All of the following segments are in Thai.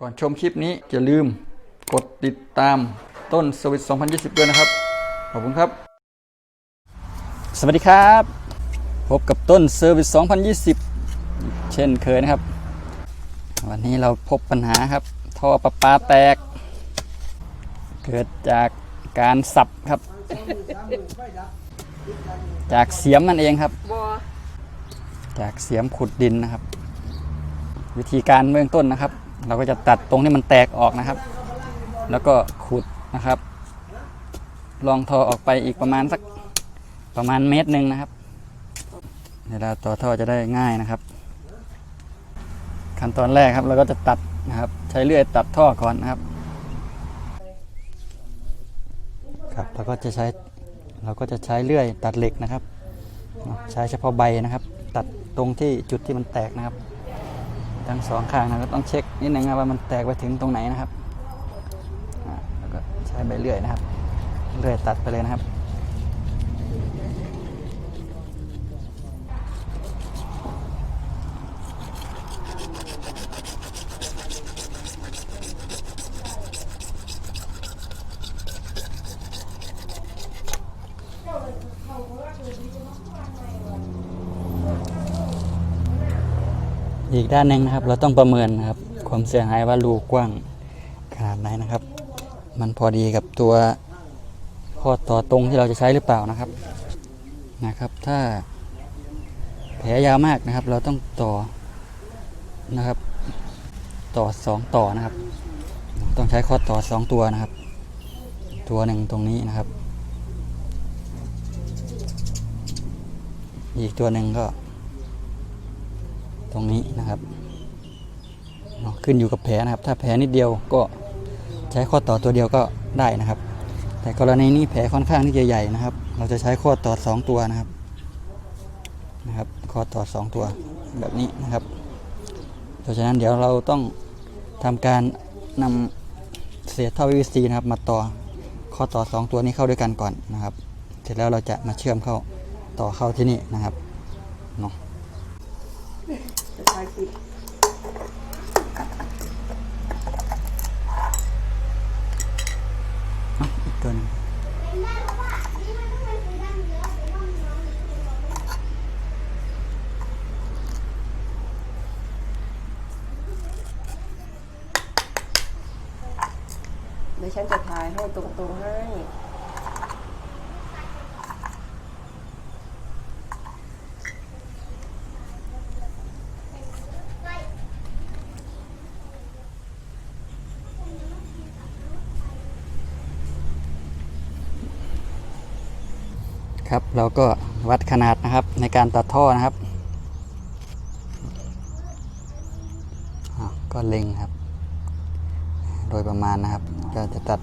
ก่อนชมคลิปนี้อย่าลืมกดติดตามต้นสวิต2020 ด้วยนะครับ ขอบคุณครับ สวัสดีครับ พบกับต้นเซอร์วิส2020 เช่นเคยนะครับ วันนี้เราพบปัญหาครับ ท่อประปาแตก เกิดจากการสับครับ จากเสียมนั่นเองครับ จากเสียมขุดดินนะครับ วิธีการเบื้องต้นนะครับ เราก็จะตัดตรงที่มันแตกออกนะครับ แล้วก็ขุดนะครับ ลองท่อออกไปอีกประมาณสักประมาณเมตรหนึ่งนะครับ เวลาต่อท่อจะได้ง่ายนะครับ ขั้นตอนแรกครับเราก็จะตัดนะครับ ใช้เลื่อยตัดท่อก่อนนะครับ ครับเราก็จะใช้เราก็จะใช้เลื่อยตัดเหล็กนะครับ ใช้เฉพาะใบนะครับ ตัดตรงที่จุดที่มันแตกนะครับ ทั้งสองข้างนะก็ต้องเช็คนิดนึงนะว่ามันแตกไปถึงตรงไหนนะครับแล้วก็ใช้ใบเลื่อยนะครับ เลื่อยตัดไปเลยนะครับ อีกด้านหนึ่งนะครับ เราต้องประเมินนะครับ ความเสียหายว่ารูกว้างขนาดไหนนะครับ มันพอดีกับตัวข้อต่อตรงที่เราจะใช้หรือเปล่านะครับนะครับ ถ้าแผลยาวมากนะครับ เราต้องต่อนะครับ ต่อสองต่อนะครับ ต้องใช้ข้อต่อสองตัวนะครับ ตัวหนึ่งตรงนี้นะครับ อีกตัวหนึ่งก็ ตรงนี้นะครับ ขึ้นอยู่กับแผลนะครับ ถ้าแผลนิดเดียวก็ใช้ข้อต่อตัวเดียวก็ได้นะครับ แต่กรณีนี้แผลค่อนข้างที่จะใหญ่นะครับ เราจะใช้ข้อต่อสองตัวนะครับนะครับ ข้อต่อสองตัวแบบนี้นะครับ เพราะฉะนั้นเดี๋ยวเราต้องทำการนำเศษท่อ PVC นะครับ มาต่อข้อต่อสองตัวนี้เข้าด้วยกันก่อนนะครับ เสร็จแล้วเราจะมาเชื่อมเข้าต่อเข้าที่นี่นะครับเนาะ คลิปอะอีกตัวหนึงเดี๋ยวฉันจะถ่ายให้ตรงๆให้ ครับเราก็วัดขนาดนะครับในการตัดท่อนะครับก็เล็งครับ โดยประมาณนะครับ ก็จะตัด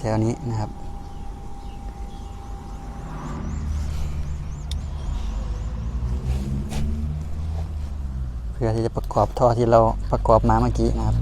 แถวๆนี้นะครับเพื่อที่จะประกอบท่อที่เราประกอบมาเมื่อกี้นะครับ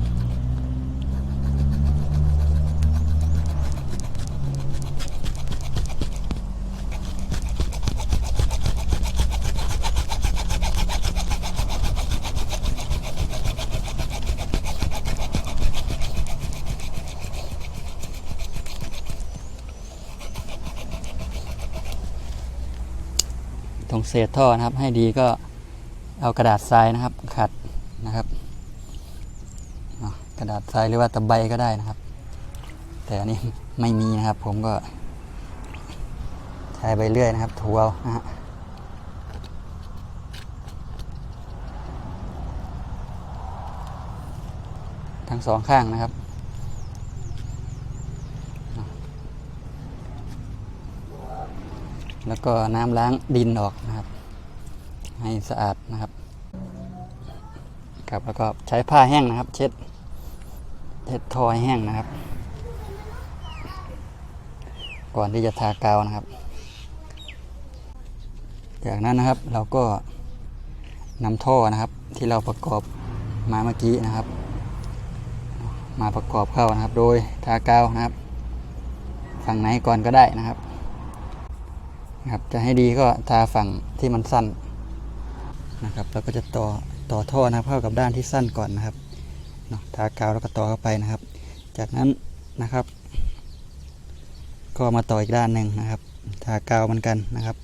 ตรงเศษท่อนะครับ ให้ดีก็เอากระดาษทรายนะครับ ขัดนะครับกระดาษทรายหรือว่าตะไบก็ได้นะครับ แต่อันนี้ไม่มีนะครับ ผมก็ใช้ใบเลื่อยนะครับถูเอานะฮะทั้งสองข้างนะครับ แล้วก็น้ำล้างดินออกนะครับ ให้สะอาดนะครับครับแล้วก็ใช้ผ้าแห้งนะครับ เช็ดเช็ดทอให้แห้งนะครับ ก่อนที่จะทากาวนะครับ จากนั้นนะครับเราก็นำท่อนะครับ ที่เราประกอบมาเมื่อกี้นะครับ มาประกอบเข้านะครับ โดยทากาวนะครับ ฝั่งไหนก่อนก็ได้นะครับ นะครับจะให้ดีก็ทาฝั่งที่มันสั้นนะครับแล้วก็จะต่อต่อท่อนะครับเข้ากับด้านที่สั้นก่อนนะครับเนาะทากาวแล้วก็ต่อเข้าไปนะครับ จากนั้นนะครับ ก็มาต่ออีกด้านหนึ่งนะครับ ทากาวเหมือนกันนะครับ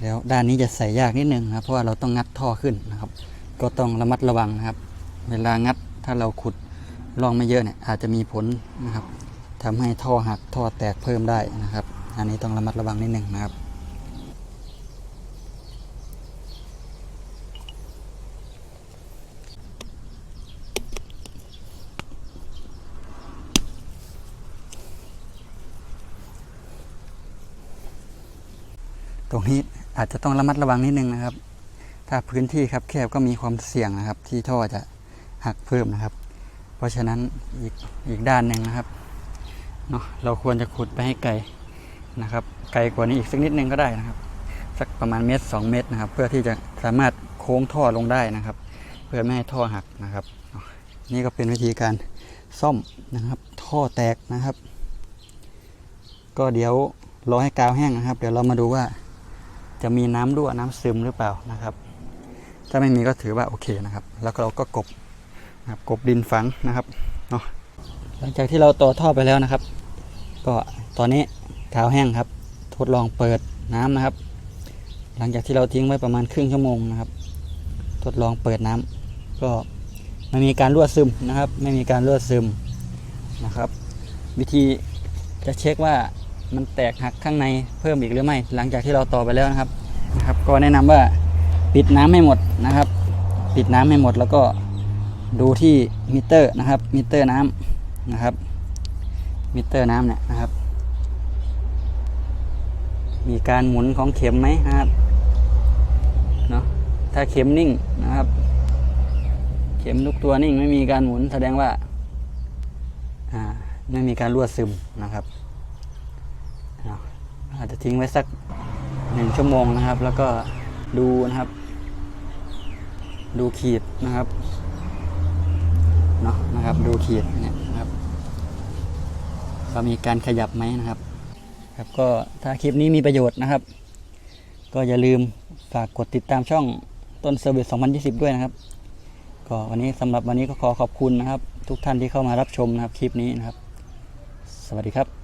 แล้วด้านนี้จะใส่ยากนิดนึงนะครับเพราะว่าเราต้องงัดท่อขึ้นนะครับ ก็ต้องระมัดระวังนะครับ เวลางัดถ้าเราขุดร่องไม่เยอะเนี่ยอาจจะมีผลนะครับทำให้ท่อหักท่อแตกเพิ่มได้นะครับ อันนี้ต้องระมัดระวังนิดหนึ่งนะครับ ตรงนี้อาจจะต้องระมัดระวังนิดนึงนะครับ ถ้าพื้นที่ครับแคบก็มีความเสี่ยงนะครับ ที่ท่อจะหักเพิ่มนะครับ เพราะฉะนั้นอีกอีกด้านหนึ่งนะครับเนาะเราควรจะขุดไปให้ไกล นะครับ ไกลกว่านี้อีกสักนิดนึงก็ได้นะครับ สักประมาณเมตรสองเมตรนะครับ เพื่อที่จะสามารถโค้งท่อลงได้นะครับ เพื่อไม่ให้ท่อหักนะครับ นี่ก็เป็นวิธีการซ่อมนะครับ ท่อแตกนะครับ ก็เดี๋ยวรอให้กาวแห้งนะครับ เดี๋ยวเรามาดูว่าจะมีน้ำรั่วน้ำซึมหรือเปล่านะครับ ถ้าไม่มีก็ถือว่าโอเคนะครับ แล้วเราก็กบนะครับกบดินฝังนะครับเนาะหลังจากที่เราต่อท่อไปแล้วนะครับ ก็ตอนนี้ กาวแห้งครับ ทดลองเปิดน้ำนะครับ หลังจากที่เราทิ้งไว้ประมาณครึ่งชั่วโมงนะครับ ทดลองเปิดน้ำก็ไม่มีการรั่วซึมนะครับ ไม่มีการรั่วซึมนะครับ วิธีจะเช็คว่ามันแตกหักข้างในเพิ่มอีกหรือไม่ หลังจากที่เราต่อไปแล้วนะครับนะครับ ก็แนะนำว่าปิดน้ำให้หมดนะครับ ปิดน้ำให้หมดแล้วก็ดูที่มิเตอร์นะครับมิเตอร์น้ำนะครับมิเตอร์น้ำเนี่ยนะครับ มีการหมุนของเข็มไหมครับเนาะถ้าเข็มนิ่งนะครับ เข็มทุกตัวนิ่งไม่มีการหมุนแสดงว่าไม่มีการรั่วซึมนะครับอาจจะทิ้งไว้สักหนึ่งชั่วโมงนะครับ แล้วก็ดูนะครับ ดูขีดนะครับเนาะนะครับ ดูขีดเนี่ยนะครับว่ามีการขยับไหมนะครับ ครับก็ถ้าคลิปนี้มีประโยชน์นะครับ ก็อย่าลืมฝากกดติดตามช่องต้นเซอร์วิส 2020 ด้วยนะครับ ก็วันนี้สำหรับวันนี้ก็ขอขอบคุณนะครับ ทุกท่านที่เข้ามารับชมนะครับคลิปนี้นะครับ สวัสดีครับ